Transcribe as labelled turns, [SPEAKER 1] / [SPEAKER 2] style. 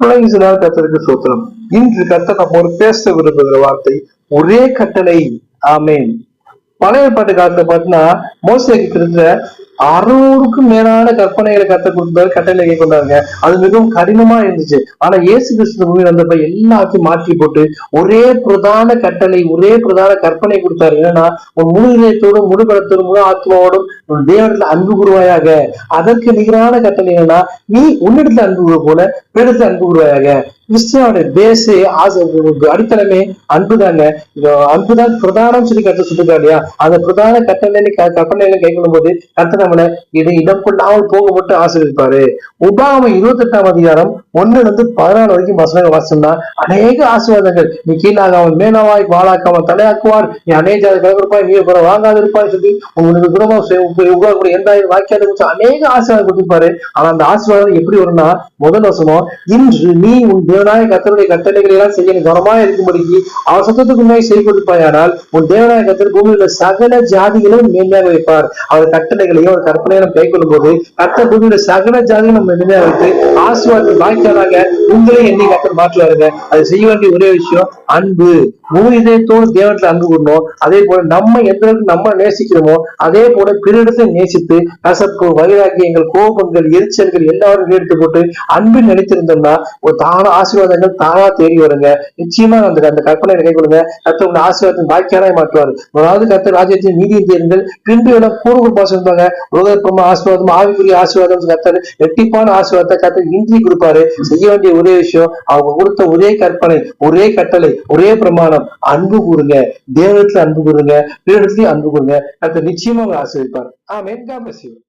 [SPEAKER 1] பிள்ளைங்க கத்தருக்கு சோத்திரம். இன்று கத்த நம்ம ஒரு பேச விரும்புகிற வார்த்தை ஒரே கட்டளை. ஆமேன். பழைய பாட்டு காலத்துல பாத்தீங்கன்னா மோசைக்கு இருந்த அறுநூறுக்கும் மேலான கற்பனைகளை கத்த கொடுத்தாரு கட்டளை கொண்டாங்க அது மிகவும் கடினமா இருந்துச்சு. ஆனா இயேசு கிறிஸ்து பூமி வந்தப்ப எல்லாத்தையும் மாற்றி போட்டு ஒரே பிரதான கட்டளை ஒரே பிரதான கற்பனை கொடுத்தாரு. ஏன்னா உன் முழு இதயத்தோடும் முழு பலத்தோடும் முழு ஆத்மாவோடும் உன் அன்பு குருவாயாக அதற்கு நிகரான கட்டளை என்னன்னா நீ உன்னிடத்துல அன்பு குரு போல பிறத்துல அன்பு குருவாயாக கிறிஸ்துவோட பேச ஆசை அடித்தளமே அன்புதாங்க. அன்புதான் பிரதானம் சொல்லி கட்ட சொல்லுங்க இல்லையா? அந்த பிரதான கட்டளை கற்பனைகளை கை கொள்ளும் போது கத்த நம்மளை இடம் கொள்ளாமல் போக மட்டும் ஆசீர்வதிப்பாரு. உபாம இருபத்தி எட்டாம் அதிகாரம் ஒன்னு இருந்து பதினாலு வரைக்கும் வசனங்கள் வாசம்னா அநேக ஆசீர்வாதங்கள். நீ கீழாகாமல் மேலாவாய் வாழாக்காமல் தலையாக்குவார். நீ அநேக கலந்திருப்பாய் நீ கூட வாங்காது இருப்பாய் சொல்லி உங்களுக்கு குடும்பம் உருவாக்கக்கூடிய எந்த வாக்கியாத குறித்து அநேக ஆசீர்வாதம் கொடுத்துப்பாரு ஆனா அந்த ஆசீர்வாதம் எப்படி வரும்னா முதல் வசனம் இன்று நீ உன் தேவனாய கத்தருடைய கட்டளைகளை எல்லாம் செய்ய நீ கவனமாக இருக்கும்படிக்கு அவர் சத்தத்துக்கு உண்மையை செய்து கொடுப்பாயானால் உன் தேவனாய கத்தர் பூமியில் உள்ள சகல ஜாதிகளும் மேன்மையாக வைப்பார். அவர் கட்டளைகளையும் அவர் கற்பனைகளும் கை கொள்ளும் போது கத்த பூமியில சகல ஜாதிகளும் மேன்மையாக வைத்து ஆசீர்வாதம் வாய்க்காதாக உங்களே என்னை கத்தர் மாற்றுவாருங்க. அது செய்ய வேண்டிய ஒரே விஷயம் அன்பு. முழு இதயத்தோடு தேவனத்துல அன்பு கூடணும் அதே போல நம்ம எந்த அளவுக்கு நம்ம நேசிக்கிறோமோ அதே போல பிறரிடத்தை நேசித்து கசப்பு வைராக்கியங்கள் கோபங்கள் எரிச்சல்கள் எல்லாரும் எடுத்து போட்டு அன்பு நினைத்திருந்தோம்னா ஒரு தான ஆசீர்வாதங்கள் தானா தேடி வருங்க. நிச்சயமா அந்த அந்த கற்பனை கை கொடுங்க கத்த உங்க ஆசீர்வாதத்தின் வாக்கியாராய் மாற்றுவார். முதலாவது கத்த ராஜ்யத்தின் நீதி தேர்ந்தல் பின்பு எல்லாம் கூறுகள் பாசம் இருந்தாங்க உலகப்பிரம ஆசீர்வாதம் ஆவிக்குரிய ஆசீர்வாதம் கத்தர் எட்டிப்பான ஆசீர்வாதத்தை கத்தர் இன்றி கொடுப்பாரு. செய்ய வேண்டிய ஒரே விஷயம் அவங்க கொடுத்த ஒரே கற்பனை ஒரே கட்டளை ஒரே பிரமாணம். அன்பு கூறுங்க. தேவத்துல அன்பு கூறுங்க. பிறரிடத்துலயும் அன்பு கூறுங்க. கத்தர் நிச்சயமா அவங்க ஆசீர்வதிப்பார். ஆஹ் God bless.